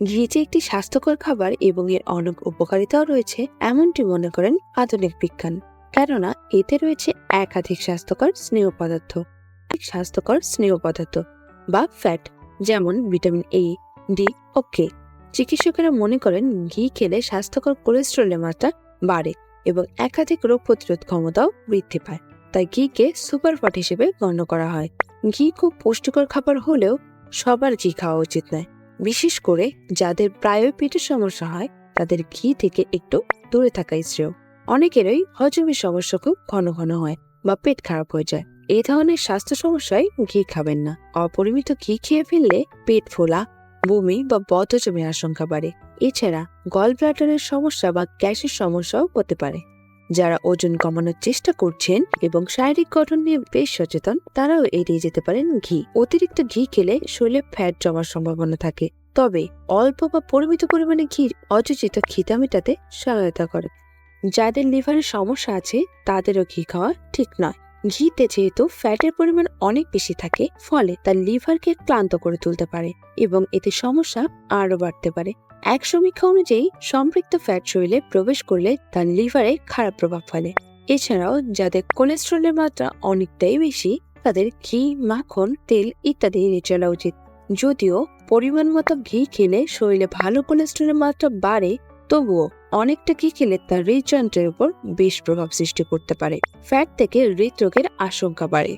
ঘি যে একটি স্বাস্থ্যকর খাবার এবং এর অনেক উপকারিতাও রয়েছে, এমনটি মনে করেন আধুনিক বিজ্ঞান। কেননা, এতে রয়েছে একাধিক স্বাস্থ্যকর স্নেহ পদার্থ। স্বাস্থ্যকর স্নেহ পদার্থ বা ফ্যাট, যেমন ভিটামিন এ ডি ও কে চিকিৎসকেরা মনে করেন ঘি খেলে স্বাস্থ্যকর কোলেস্ট্রলের মাত্রা বাড়ে এবং একাধিক রোগ প্রতিরোধ ক্ষমতাও বৃদ্ধি পায়। তাই ঘিকে সুপারফুড হিসেবে গণ্য করা হয়। ঘি খুব পুষ্টিকর খাবার হলেও সবার ঘি খাওয়া উচিত নয়। বিশেষ করে যাদের প্রায় পেটের সমস্যা হয়, তাদের ঘি থেকে একটু দূরে থাকাই শ্রেয় অনেকেরই হজমের সমস্যা খুব ঘন ঘন হয় বা পেট খারাপ হয়ে যায়। এই ধরনের স্বাস্থ্য সমস্যায় ঘি খাবেন না। অপরিমিত ঘি খেয়ে ফেললে পেট ফোলা, বমি বা বদহজমের আশঙ্কা বাড়ে। এছাড়া গল ব্লাডারের সমস্যা বা গ্যাসের সমস্যাও হতে পারে। যারা ওজন কমানোর চেষ্টা করছেন এবং শারীরিক গঠন নিয়ে বেশ সচেতন, তারাও এড়িয়ে যেতে পারেন ঘি। অতিরিক্ত ঘি খেলে শরীরে ফ্যাট জমার সম্ভাবনা থাকে। তবে অল্প বা পরিমিত পরিমাণে ঘি অযোচিত খিদা মেটাতে সহায়তা করে। যাদের লিভারের সমস্যা আছে, তাদেরও ঘি খাওয়া ঠিক নয়। ঘিতে যেহেতু ফ্যাটের পরিমাণ অনেক বেশি থাকে, ফলে তার লিভারকে ক্লান্ত করে তুলতে পারে এবং এতে সমস্যা আরও বাড়তে পারে। এক সমীক্ষা অনুযায়ী সম্পৃক্ত ফ্যাট শরীরে প্রবেশ করলে তার লিভারে খারাপ প্রভাব ফেলে। এছাড়াও যাদের কোলেস্ট্রলের মাত্রা অনেকটাই বেশি, তাদের ঘি, মাখন, তেল ইত্যাদি এড়িয়ে চলা উচিত। যদিও পরিমাণ মতো ঘি খেলে শরীরে ভালো কোলেস্ট্রলের মাত্রা বাড়ে, তবুও অনেকটা ঘি খেলে তার হৃদযন্ত্রের উপর বেশ প্রভাব সৃষ্টি করতে পারে। ফ্যাট থেকে হৃদরোগের আশঙ্কা বাড়ে।